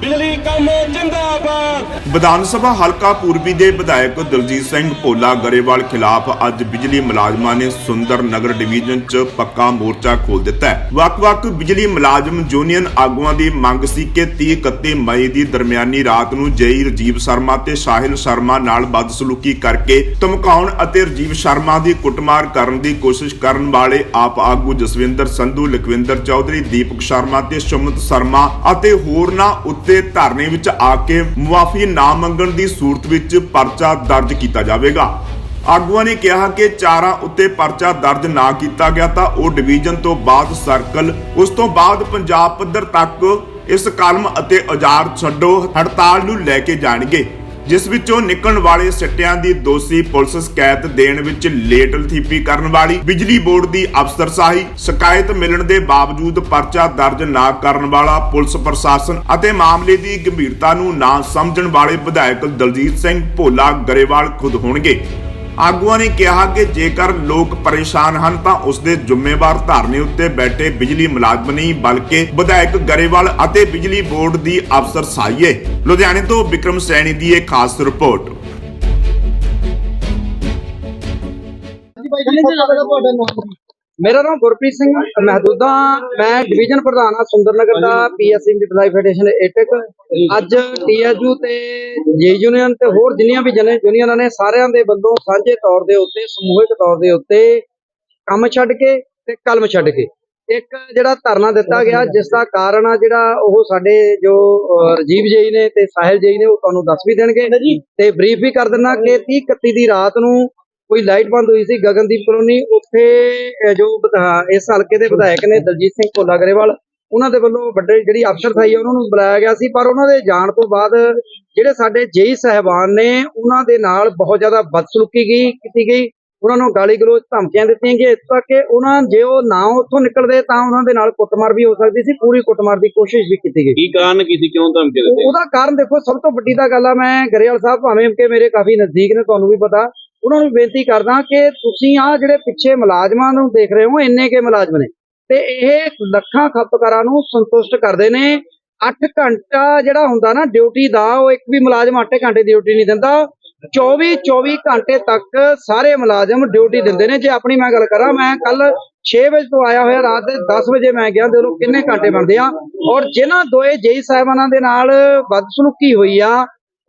ਬਿਜਲੀ ਕੰਮ ਵਿਧਾਨ ਸਭਾ ਹਲਕਾ ਪੂਰਬੀ ਦੇ ਵਿਧਾਇਕ ਦਲਜੀਤ ਸਿੰਘ ਭੋਲਾ ਗਰੇਵਾਲ ਖਿਲਾਫ ਅੱਜ ਬਿਜਲੀ ਮੁਲਾਜ਼ਮਾਂ ਨੇ ਸੁੰਦਰ ਨਗਰ ਡਿਵੀਜ਼ਨ 'ਚ ਪੱਕਾ ਮੋਰਚਾ ਖੋਲ ਦਿੱਤਾ ਵੱਖ-ਵੱਖ ਬਿਜਲੀ ਮੁਲਾਜ਼ਮ ਯੂਨੀਅਨ ਆਗੂਆਂ ਦੀ ਮੰਗ ਸੀ ਕਿ 30 31 ਮਈ ਦੀ ਦਰਮਿਆਨੀ ਰਾਤ ਨੂੰ ਜੇਈ ਰਜੀਵ ਸ਼ਰਮਾ ਤੇ ਸਾਹਿਲ ਸ਼ਰਮਾ ਨਾਲ ਬਦਸਲੂਕੀ ਕਰਕੇ ਧਮਕਾਉਣ ਅਤੇ ਰਜੀਵ ਸ਼ਰਮਾ ਦੀ ਕੁੱਟਮਾਰ ਕਰਨ ਦੀ ਕੋਸ਼ਿਸ਼ ਕਰਨ ਵਾਲੇ ਆਪ ਆਗੂ ਜਸਵਿੰਦਰ ਸੰਧੂ, ਲਖਵਿੰਦਰ ਚੌਧਰੀ, ਦੀਪਕ ਸ਼ਰਮਾ ਤੇ ਸੁਮਿਤ ਸ਼ਰਮਾ ਅਤੇ ਹੋਰਨਾਂ ਉੱਤੇ ਧਰਨੇ ਵਿੱਚ ਆ ਕੇ ਮੁਆਫੀ ਨਾ ਮੰਗਣ ਦੀ ਸੂਰਤ ਵਿੱਚ ਪਰਚਾ ਦਰਜ ਕੀਤਾ ਜਾਵੇਗਾ। ਆਗੂਆਂ ਨੇ ਕਿਹਾ ਕਿ ਚਾਰਾਂ ਉੱਤੇ ਪਰਚਾ ਦਰਜ ਨਾ ਕੀਤਾ ਗਿਆ ਤਾਂ ਉਹ ਡਿਵੀਜ਼ਨ ਤੋਂ ਬਾਅਦ ਸਰਕਲ, ਉਸ ਤੋਂ ਬਾਅਦ ਪੰਜਾਬ ਪੱਧਰ ਤੱਕ ਇਸ ਕਲਮ ਅਤੇ ਔਜ਼ਾਰ ਛੱਡੋ ਹੜਤਾਲ ਨੂੰ ਲੈ ਕੇ ਜਾਣਗੇ। ਜਿਸ ਵਿੱਚੋਂ ਨਿਕਲਣ ਵਾਲੇ ਸਿੱਟਿਆਂ ਦੀ ਦੋਸ਼ੀ ਪੁਲਿਸ ਸ਼ਿਕਾਇਤ ਦੇਣ ਵਿੱਚ ਲੇਟ ਲਥੀਪੀ ਕਰਨ ਵਾਲੀ ਬਿਜਲੀ ਬੋਰਡ ਦੀ ਅਫਸਰਸ਼ਾਹੀ, ਸ਼ਿਕਾਇਤ ਮਿਲਣ ਦੇ ਬਾਵਜੂਦ ਪਰਚਾ ਦਰਜ ਨਾ ਕਰਨ ਵਾਲਾ ਪੁਲਿਸ ਪ੍ਰਸ਼ਾਸਨ ਅਤੇ ਮਾਮਲੇ ਦੀ ਗੰਭੀਰਤਾ ਨੂੰ ਨਾ ਸਮਝਣ ਵਾਲੇ ਵਿਧਾਇਕ ਦਲਜੀਤ ਸਿੰਘ ਭੋਲਾ ਗਰੇਵਾਲ ਖੁਦ ਹੋਣਗੇ। ਆਗੂਆਂ ਨੇ ਕਿਹਾ ਕਿ ਜੇਕਰ ਲੋਕ ਪਰੇਸ਼ਾਨ ਹਨ ਤਾਂ ਉਸ ਦੇ ਜ਼ਿੰਮੇਵਾਰ ਧਰਨੇ ਉੱਤੇ ਬੈਠੇ ਬਿਜਲੀ ਮੁਲਾਜ਼ਮ ਨਹੀਂ, ਬਲਕਿ ਵਿਧਾਇਕ ਗਰੇਵਾਲ ਅਤੇ ਬਿਜਲੀ ਬੋਰਡ ਦੀ ਅਫਸਰ ਸਾਈਏ। ਲੁਧਿਆਣੇ ਤੋਂ ਵਿਕਰਮ ਸੈਣੀ ਦੀ ਇਹ ਖਾਸ ਰਿਪੋਰਟ। ਮੇਰਾ ਨਾਮ ਗੁਰਪ੍ਰੀਤ ਸਿੰਘ ਮਹਦੂਦਾ ਮੈਂ ਡਿਵੀਜ਼ਨ ਪ੍ਰਧਾਨ ਆ ਸੁੰਦਰਨਗਰ ਦਾ ਪੀਐਸਸੀ ਇੰਪਲਾਈ ਫੈਡਰੇਸ਼ਨ ਏਟਕ। ਅੱਜ ਟੀਐਸਯੂ ਤੇ ਜੇ ਯੂਨੀਅਨ ਤੇ ਹੋਰ ਜਿੰਨੀਆਂ ਵੀ ਜਨੇ ਯੂਨੀਅਨਾਂ ਨੇ ਸਾਰਿਆਂ ਦੇ ਵੱਲੋਂ ਸਾਂਝੇ ਤੌਰ ਦੇ ਉੱਤੇ ਸਮੂਹਿਕ ਤੌਰ ਦੇ ਉੱਤੇ ਕੰਮ ਛੱਡ ਕੇ ਤੇ ਕਲਮ ਛੱਡ ਕੇ ਇੱਕ ਜਿਹੜਾ ਧਰਨਾ ਦਿੱਤਾ ਗਿਆ ਜਿਸ ਦਾ ਕਾਰਨ ਆ ਜਿਹੜਾ ਉਹ ਸਾਡੇ ਜੋ ਰਾਜੀਵ ਜੇਈ ਨੇ ਤੇ ਸਾਹਿਲ ਜੇਈ ਨੇ ਉਹ ਤੁਹਾਨੂੰ ਦੱਸ ਵੀ ਦੇਣਗੇ। ਤੇ ਬਰੀਫ ਵੀ ਕਰ ਦਿੰਨਾ ਕਿ 30 31 ਦੀ ਰਾਤ ਨੂੰ ਕੋਈ ਲਾਈਟ ਬੰਦ ਹੋਈ ਸੀ ਗਗਨਦੀਪ ਕਲੋਨੀ ਉੱਥੇ ਜੋ ਇਸ ਹਲਕੇ ਦੇ ਵਿਧਾਇਕ ਨੇ ਦਲਜੀਤ ਸਿੰਘ ਭੋਲਾ ਗਰੇਵਾਲ ਉਹਨਾਂ ਦੇ ਵੱਲੋਂ ਵੱਡੇ ਜਿਹੜੀ ਅਫਸਰ ਸਾਈ ਉਹਨਾਂ ਨੂੰ ਬੁਲਾਇਆ ਗਿਆ ਸੀ ਪਰ ਉਹਨਾਂ ਦੇ ਜਾਣ ਤੋਂ ਬਾਅਦ ਜਿਹੜੇ ਸਾਡੇ ਜੇਈ ਸਹਿਬਾਨ ਨੇ ਉਹਨਾਂ ਦੇ ਨਾਲ ਬਹੁਤ ਜ਼ਿਆਦਾ ਬਦਸਲੂਕੀ ਗਈ ਕੀਤੀ ਗਈ ਉਹਨਾਂ ਨੂੰ ਗਾਲੀ ਗਲੋਚ ਧਮਕੀਆਂ ਦਿੱਤੀਆਂ ਗਈਆਂ ਤੱਕ ਕਿ ਉਹਨਾਂ ਜੇ ਉਹ ਨਾ ਉੱਥੋਂ ਨਿਕਲਦੇ ਤਾਂ ਉਹਨਾਂ ਦੇ ਨਾਲ ਕੁੱਟਮਾਰ ਵੀ ਹੋ ਸਕਦੀ ਸੀ ਪੂਰੀ ਕੁੱਟਮਾਰ ਦੀ ਕੋਸ਼ਿਸ਼ ਵੀ ਕੀਤੀ ਗਈ। ਕੀ ਕਾਰਨ ਕੀ ਸੀ ਕਿਉਂ ਧਮਕੀ ਦਿੱਤੇ ਉਹਦਾ ਕਾਰਨ ਦੇਖੋ ਸਭ ਤੋਂ ਵੱਡੀ ਤਾਂ ਗੱਲ ਆ ਮੈਂ ਗਰੇਵਾਲ ਸਾਹਿਬ ਭਾਵੇਂ ਕਿ ਮੇਰੇ ਕਾਫੀ ਨਜ਼ਦੀਕ ਨੇ ਤੁਹਾਨੂੰ ਵੀ ਪਤਾ ਉਹਨਾਂ ਨੂੰ ਬੇਨਤੀ ਕਰਦਾ ਕਿ ਤੁਸੀਂ ਆ ਜਿਹੜੇ ਪਿੱਛੇ ਮੁਲਾਜ਼ਮਾਂ ਨੂੰ ਦੇਖ ਰਹੇ ਹੋ, ਇੰਨੇ ਕੇ ਮੁਲਾਜ਼ਮ ਨੇ, ਤੇ ਇਹ ਲੱਖਾਂ ਖਪਤਕਾਰਾਂ ਨੂੰ ਸੰਤੁਸ਼ਟ ਕਰਦੇ ਨੇ। 8 ਘੰਟਾ ਜਿਹੜਾ ਹੁੰਦਾ ਨਾ ਡਿਊਟੀ ਦਾ, ਉਹ ਇੱਕ ਵੀ ਮੁਲਾਜ਼ਮ 8 ਘੰਟੇ ਦੀ ਡਿਊਟੀ ਨਹੀਂ ਦਿੰਦਾ। 24 24 ਘੰਟੇ ਤੱਕ ਸਾਰੇ ਮੁਲਾਜ਼ਮ ਡਿਊਟੀ ਦਿੰਦੇ ਨੇ। ਜੇ ਆਪਣੀ ਮੈਂ ਗੱਲ ਕਰਾਂ, ਮੈਂ ਕੱਲ 6 ਵਜੇ ਤੋਂ ਆਇਆ ਹੋਇਆ, ਰਾਤ ਦੇ 10 ਵਜੇ ਮੈਂ ਗਿਆ ਦੇ ਲੋ ਕਿੰਨੇ ਘੰਟੇ ਬਣਦੇ ਆ। ਔਰ ਜਿਨ੍ਹਾਂ ਦੋਏ ਜੇਈ ਸਾਹਿਬਾਨਾਂ ਦੇ ਨਾਲ ਬਦਸਲੂਕੀ ਹੋਈ ਆ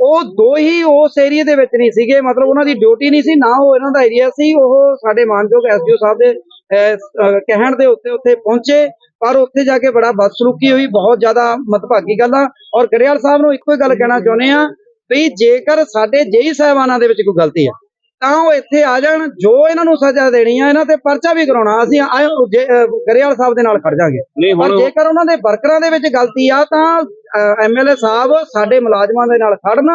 ਉਹ ਦੋ ਹੀ ਉਸ ਏਰੀਆ ਦੇ ਵਿੱਚ ਨਹੀਂ ਸੀਗੇ ਮਤਲਬ ਉਹਨਾਂ ਦੀ ਡਿਊਟੀ ਨਹੀਂ ਸੀ ਨਾ ਉਹ ਇਹਨਾਂ ਦਾ ਏਰੀਆ ਸੀ ਉਹ ਸਾਡੇ ਮਾਨਯੋਗ ਐਸਡੀਓ ਸਾਹਿਬ ਦੇ ਅਹ, ਕਹਿਣ ਦੇ ਉੱਤੇ ਉੱਥੇ ਪਹੁੰਚੇ ਪਰ ਉੱਥੇ ਜਾ ਕੇ ਬੜਾ ਬਦਸਲੂਕੀ ਹੋਈ ਬਹੁਤ ਜ਼ਿਆਦਾ ਮਤਭਾਗੀ ਗੱਲ। ਆ ਔਰ ਗਰੇਵਾਲ ਸਾਹਿਬ ਨੂੰ ਇੱਕੋ ਹੀ ਗੱਲ ਕਹਿਣਾ ਚਾਹੁੰਦੇ ਆ ਵੀ ਜੇਕਰ ਸਾਡੇ ਜੇਈ ਸਾਹਿਬਾਨਾਂ ਦੇ ਵਿੱਚ ਕੋਈ ਗਲਤੀ ਆ ਤਾਂ ਉਹ ਇੱਥੇ ਆ ਜਾਣ ਜੋ ਇਹਨਾਂ ਨੂੰ ਸਜ਼ਾ ਦੇਣੀ ਆ ਇਹਨਾਂ ਤੇ ਪਰਚਾ ਵੀ ਕਰਾਉਣਾ ਅਸੀਂ ਗਰੇਵਾਲ ਸਾਹਿਬ ਦੇ ਨਾਲ ਖੜ ਜਾਾਂਗੇ। ਪਰ ਜੇਕਰ ਉਹਨਾਂ ਦੇ ਵਰਕਰਾਂ ਦੇ ਵਿੱਚ ਗਲਤੀ ਆ ਤਾਂ ਐਮਐਲਏ ਸਾਹਿਬ ਸਾਡੇ ਮੁਲਾਜ਼ਮਾਂ ਦੇ ਨਾਲ ਖੜਨ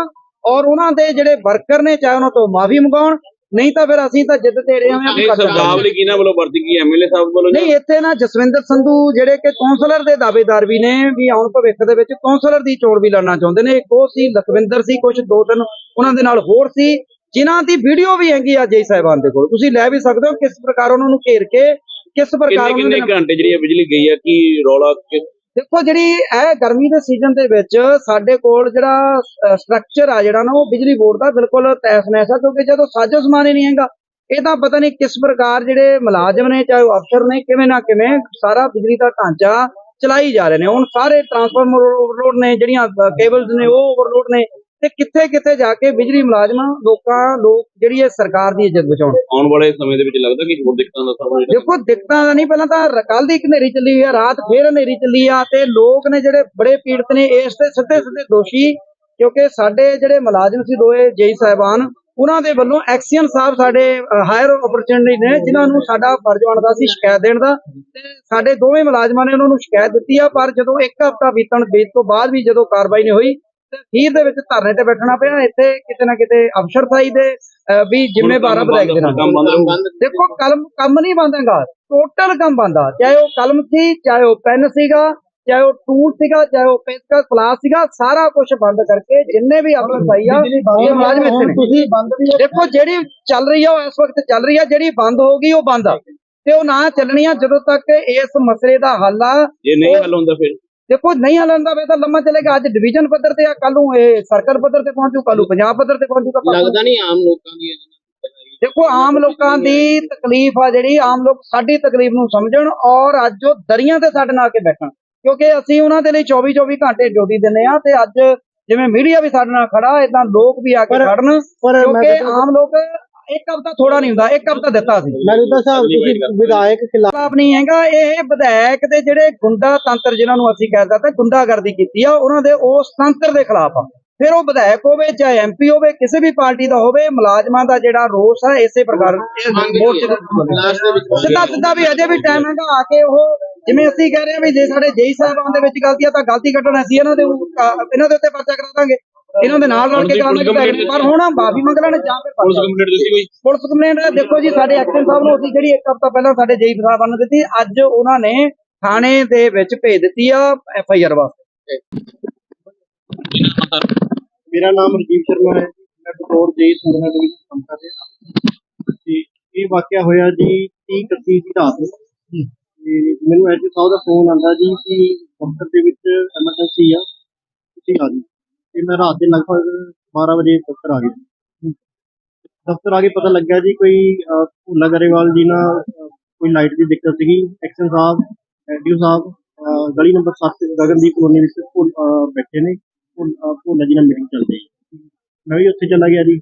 ਔਰ ਉਹਨਾਂ ਦੇ ਜਿਹੜੇ ਵਰਕਰ ਨੇ ਚਾਹੇ ਉਹਨਾਂ ਤੋਂ ਮਾਫੀ ਮੰਗਾਉਣ ਨਹੀਂ ਤਾਂ ਫਿਰ ਅਸੀਂ ਤਾਂ ਜਿੱਦ ਤੇ ਰਹੇ ਹਾਂ ਨਹੀਂ ਪਰਚਾ ਸ਼ਬਦਾਵਲੀ ਕਿਹਨਾਂ ਵੱਲੋਂ ਵਰਤੀ ਗਈ ਐਮਐਲਏ ਸਾਹਿਬ ਵੱਲੋਂ ਨਹੀਂ ਇੱਥੇ ਨਾ ਜਸਵਿੰਦਰ ਸੰਧੂ ਜਿਹੜੇ ਕਿ ਕੌਂਸਲਰ ਦੇ ਦਾਅਵੇਦਾਰ ਵੀ ਨੇ ਵੀ ਆਉਣ ਭਵਿੱਖ ਦੇ ਵਿੱਚ ਕੌਂਸਲਰ ਦੀ ਚੋਣ ਵੀ ਲੜਨਾ ਚਾਹੁੰਦੇ ਨੇ। ਇੱਕ ਉਹ ਸੀ ਲਖਵਿੰਦਰ ਸੀ ਕੁਝ ਦੋ ਤਿੰਨ ਉਹਨਾਂ ਦੇ ਨਾਲ ਹੋਰ ਸੀ। ਜਿਨ੍ਹਾਂ ਦੀ ਵੀਡੀਓ ਵੀ ਹੈਗੀ ਆ ਜੈ ਸਾਹਿਬਾਨ ਦੇ ਕੋਲ। ਤੁਸੀਂ ਲੈ ਵੀ ਸਕਦੇ ਹੋ ਕਿਸ ਪ੍ਰਕਾਰ ਉਹਨਾਂ ਨੂੰ ਘੇਰ ਕੇ ਕਿਸ ਪ੍ਰਕਾਰ ਕਿੰਨੇ ਉਹਨਾਂ ਕਿੰਨੇ ਘੰਟੇ ਜਿਹੜੀ ਬਿਜਲੀ ਗਈ ਹੈ ਕੀ ਰੌਲਾ ਦੇਖੋ ਜਿਹੜੀ ਇਹ ਗਰਮੀ ਦੇ ਸੀਜ਼ਨ ਦੇ ਵਿੱਚ ਸਾਡੇ ਕੋਲ ਜਿਹੜਾ ਸਟਰਕਚਰ ਆ ਜਿਹੜਾ ਨਾ ਉਹ ਬਿਜਲੀ ਬੋਰਡ ਦਾ ਬਿਲਕੁਲ ਤੈਸ ਨੈਸ ਆ ਕਿਉਂਕਿ ਜਦੋਂ ਸਾਜੋ ਸਮਾਨ ਹੀ ਨਹੀਂ ਹੈਗਾ ਇਹ ਤਾਂ ਪਤਾ ਨਹੀਂ ਕਿਸ ਪ੍ਰਕਾਰ ਜਿਹੜੇ ਮੁਲਾਜ਼ਮ ਨੇ ਚਾਹੇ ਉਹ ਅਫਸਰ ਨੇ ਕਿਵੇਂ ਨਾ ਕਿਵੇਂ ਸਾਰਾ ਬਿਜਲੀ ਦਾ ਢਾਂਚਾ ਚਲਾਈ ਜਾ ਰਹੇ ਨੇ। ਹੁਣ ਸਾਰੇ ਟਰਾਂਸਫਾਰਮਰ ਓਵਰਲੋਡ ਨੇ ਜਿਹੜੀਆਂ ਕੇਬਲਸ ਨੇ ਉਹ ਓਵਰਲੋਡ ਨੇ। ਤੇ ਕਿੱਥੇ ਕਿੱਥੇ ਜਾ ਕੇ ਬਿਜਲੀ ਮੁਲਾਜ਼ਮ ਲੋਕਾਂ ਲੋਕ ਜਿਹੜੀ ਇਹ ਸਰਕਾਰ ਦੀ ਇੱਜ਼ਤ ਬਚਾਉਣ। ਆਉਣ ਵਾਲੇ ਸਮੇਂ ਦੇ ਵਿੱਚ ਲੱਗਦਾ ਕਿ ਹੋਰ ਦਿੱਕਤਾਂ ਦਾ ਸਾਹਮਣਾ ਦੇਖੋ ਦਿੱਕਤਾਂ ਦਾ ਨਹੀਂ ਪਹਿਲਾਂ ਤਾਂ ਕੱਲ ਦੀ ਹਨੇਰੀ ਚੱਲੀ ਆ ਰਾਤ ਫੇਰ ਹਨੇਰੀ ਚੱਲੀ ਆ ਤੇ ਲੋਕ ਨੇ ਜਿਹੜੇ ਬੜੇ ਪੀੜਤ ਨੇ ਇਸ ਤੇ ਸਿੱਧੇ ਸਿੱਧੇ ਦੋਸ਼ੀ ਕਿਉਂਕਿ ਸਾਡੇ ਜਿਹੜੇ ਮੁਲਾਜ਼ਮ ਸੀ ਦੋਏ ਜੇਈ ਸਾਹਿਬਾਨ ਉਹਨਾਂ ਦੇ ਵੱਲੋਂ ਐਕਸੀਅਨ ਸਾਹਿਬ ਸਾਡੇ ਹਾਇਰ ਓਪਰਚੁਨਿਟੀ ਨੇ ਜਿਨ੍ਹਾਂ ਨੂੰ ਸਾਡਾ ਫਰਜ਼ ਬਣਦਾ ਸੀ ਸ਼ਿਕਾਇਤ ਦੇਣ ਦਾ ਤੇ ਸਾਡੇ ਦੋਵੇਂ ਮੁਲਾਜ਼ਮਾਂ ਨੇ ਉਹਨਾਂ ਨੂੰ ਸ਼ਿਕਾਇਤ ਦਿੱਤੀ ਆ ਪਰ ਜਦੋਂ ਇੱਕ ਹਫ਼ਤਾ ਬੀਤਣ ਬੀਤ ਤੋਂ ਬਾਅਦ ਵੀ ਜਦੋਂ ਕਾਰਵਾਈ ਨਹੀਂ ਹੋਈ ਅਖੀਰ ਦੇ ਵਿੱਚ ਧਰਨੇ ਤੇ ਬੈਠਣਾ ਪਿਆ ਇੱਥੇ ਕਿਤੇ ਨਾ ਕਿਤੇ ਅਫਸਰਸ਼ਾਹੀ ਦੇ ਵੀ ਜ਼ਿੰਮੇਵਾਰ ਵਿਧਾਇਕ ਦੇ ਨਾਲ। ਦੇਖੋ ਕਲਮ ਕੰਮ ਨਹੀਂ ਬੰਦ ਹੈਗਾ। ਟੋਟਲ ਕੰਮ ਬੰਦ ਆ। ਚਾਹੇ ਉਹ ਕਲਮ ਸੀ ਚਾਹੇ ਉਹ ਪੈਨ ਸੀਗਾ ਚਾਹੇ ਉਹ ਟੂਲ ਸੀਗਾ ਚਾਹੇ ਉਹ ਪੈਨਸਲ ਕਲਾਸ ਸੀਗਾ ਸਾਰਾ ਕੁਝ ਬੰਦ ਕਰਕੇ ਜਿੰਨੇ ਵੀ ਅਫਸਰ ਸਹੀ ਆ ਇਹ ਮੁਲਾਜ਼ਮ ਇੱਥੇ ਨੇ। ਤੁਸੀਂ ਬੰਦ ਵੀ ਦੇਖੋ ਜਿਹੜੀ ਚੱਲ ਰਹੀ ਆ ਉਹ ਇਸ ਵਕਤ ਚੱਲ ਰਹੀ ਆ ਜਿਹੜੀ ਬੰਦ ਹੋਊਗੀ ਉਹ ਬੰਦ ਆ। ਤੇ ਉਹ ਨਾ ਚੱਲਣੀ ਆ ਜਦੋਂ ਤੱਕ ਇਸ ਮਸਲੇ ਦਾ ਹੱਲ ਆ ਜੇ ਨਹੀਂ ਹੱਲ ਹੁੰਦਾ ਫਿਰ? ਦੇਖੋ ਨਹੀਂ ਹਲਣ ਦਾ ਵੇ ਤਾਂ ਲੰਮਾ ਚੱਲੇਗਾ। ਅੱਜ ਡਿਵੀਜ਼ਨ ਪੱਧਰ ਤੇ ਆ ਕੱਲ ਨੂੰ ਇਹ ਸਰਕਲ ਪੱਧਰ ਤੇ ਪਹੁੰਚੂ ਕੱਲ ਨੂੰ ਪੰਜਾਬ ਪੱਧਰ ਤੇ ਪਹੁੰਚੂਗਾ ਲੱਗਦਾ ਨਹੀਂ ਆਮ ਲੋਕਾਂ ਦੀ ਦੇਖੋ ਆਮ ਲੋਕਾਂ ਦੀ ਤਕਲੀਫ ਆ ਜਿਹੜੀ ਆਮ ਲੋਕ ਸਾਡੀ ਤਕਲੀਫ ਨੂੰ ਸਮਝਣ ਔਰ ਅੱਜ ਉਹ ਦਰੀਆਂ ਤੇ ਸਾਡੇ ਨਾਲ ਆ ਕੇ ਬੈਠਣ। ਕਿਉਂਕਿ ਅਸੀਂ ਉਹਨਾਂ ਦੇ ਲਈ 24 24 ਘੰਟੇ ਡਿਊਟੀ ਦਿੰਦੇ ਆ ਤੇ ਅੱਜ ਜਿਵੇਂ ਮੀਡੀਆ ਵੀ ਸਾਡੇ ਨਾਲ ਖੜਾ ਇਦਾਂ ਲੋਕ ਵੀ ਆ ਕੇ ਖੜਨ ਕਿਉਂਕਿ ਆਮ ਲੋਕ ਇੱਕ ਹਫ਼ਤਾ ਥੋੜਾ ਨਹੀਂ ਹੁੰਦਾ ਇੱਕ ਹਫ਼ਤਾ ਦਿੱਤਾ ਸੀ। ਮੌਜੂਦਾ ਸਾਹਿਬ ਤੁਸੀਂ ਵਿਧਾਇਕ ਖਿਲਾਫ ਖਿਲਾਫ ਨਹੀਂ ਹੈਗਾ ਇਹ ਵਿਧਾਇਕ ਦੇ ਜਿਹੜੇ ਗੁੰਡਾ ਤੰਤਰ ਜਿਨ੍ਹਾਂ ਨੂੰ ਅਸੀਂ ਕਹਿ ਸਕਦੇ ਗੁੰਡਾਗਰਦੀ ਕੀਤੀ ਆ ਉਹਨਾਂ ਦੇ ਉਸ ਤੰਤਰ ਦੇ ਖਿਲਾਫ ਆ। ਫਿਰ ਉਹ ਵਿਧਾਇਕ ਹੋਵੇ ਚਾਹੇ ਐਮਪੀ ਹੋਵੇ ਕਿਸੇ ਵੀ ਪਾਰਟੀ ਦਾ ਹੋਵੇ ਮੁਲਾਜ਼ਮਾਂ ਦਾ ਜਿਹੜਾ ਰੋਸ ਹੈ ਇਸੇ ਪ੍ਰਕਾਰ ਸਿੱਧਾ ਸਿੱਧਾ ਵੀ ਅਜੇ ਵੀ ਟਾਈਮ ਹੈਗਾ ਆ ਕੇ ਉਹ ਜਿਵੇਂ ਅਸੀਂ ਕਹਿ ਰਹੇ ਹਾਂ ਵੀ ਜੇ ਸਾਡੇ ਜੇਈ ਸਾਹਿਬਾਨ ਦੇ ਵਿੱਚ ਗਲਤੀ ਆ ਤਾਂ ਗਲਤੀ ਕੱਢਣ ਅਸੀਂ ਇਹਨਾਂ ਦੇ ਇਹਨਾਂ ਦੇ ਉੱਤੇ ਪਰਚਾ ਕਰਾ ਦਾਂਗੇ। ਇਹਨਾਂ ਦੇ ਨਾਲ ਰਲ ਕੇ ਕਰਾਂਗੇ ਪਰ ਹੁਣ ਮਾਫੀ ਮੰਗ ਲੈਣ ਜਾਂ ਫਿਰ ਪੁਲਿਸ। ਕੰਪਲੀਟ ਦਿੱਤੀ ਕੋਈ? ਪੁਲਿਸ ਕੰਪਲੇਂਟ ਦੇਖੋ ਜੀ ਸਾਡੇ ਐਕਸ਼ਨ ਸਾਹਿਬ ਨੂੰ ਅਸੀਂ ਜਿਹੜੀ ਇੱਕ ਹਫ਼ਤਾ ਪਹਿਲਾਂ ਸਾਡੇ ਜੇਈ ਸਾਹਿਬਾਨ ਨੂੰ ਦਿੱਤੀ ਅੱਜ ਉਹਨਾਂ ਨੇ ਥਾਣੇ ਦੇ ਵਿੱਚ ਭੇਜ ਦਿੱਤੀ ਆ ਐਫ ਆਈ ਆਰ ਵਾਸਤੇ। ਮੇਰਾ ਨਾਮ ਰਜੀਵ ਸ਼ਰਮਾ ਹੈ ਮੈਂ ਬਤੌਰ ਦੇ ਸੰਗਠਨ ਦੇ ਵਿੱਚ ਕੰਮ ਕਰ ਰਿਹਾ ਤੇ ਇਹ ਵਾਕਿਆ ਹੋਇਆ ਜੀ 30 31 ਦੀ ਰਾਤ ਨੂੰ। ਮੈਨੂੰ ਐਜੀ ਸਾਹਿਬ ਦਾ ਫੋਨ ਆਂਦਾ ਜੀ ਕਿ ਦਫ਼ਤਰ ਦੇ ਵਿੱਚ ਐਮਰਜੈਂਸੀ ਆ। ਤੁਸੀਂ ਆ ਜੀ ਤੇ ਮੈਂ ਰਾਤ ਦੇ ਲਗਭਗ 12 ਵਜੇ ਦਫ਼ਤਰ ਆ ਗਿਆ। ਦਫ਼ਤਰ ਆ ਕੇ ਪਤਾ ਲੱਗਾ ਜੀ ਕੋਈ ਅਹ, ਗਰੇਵਾਲ ਜੀ ਨਾਲ ਕੋਈ ਲਾਈਟ ਦੀ ਦਿੱਕਤ ਸੀਗੀ। ਐਕਸ਼ਨ ਸਾਹਿਬ ਐਡੀਓ ਸਾਹਿਬ ਗਲੀ ਨੰਬਰ 7 ਗਗਨਦੀਪ ਕਲੋਨੀ ਵਿੱਚ ਬੈਠੇ ਨੇ। ਭੁੱਲ- ਅਹ, ਜੀ ਨਾਲ ਮੀਟਿੰਗ ਚੱਲ ਰਹੀ ਮੈਂ ਵੀ ਉੱਥੇ ਚਲਾ ਗਿਆ ਜੀ।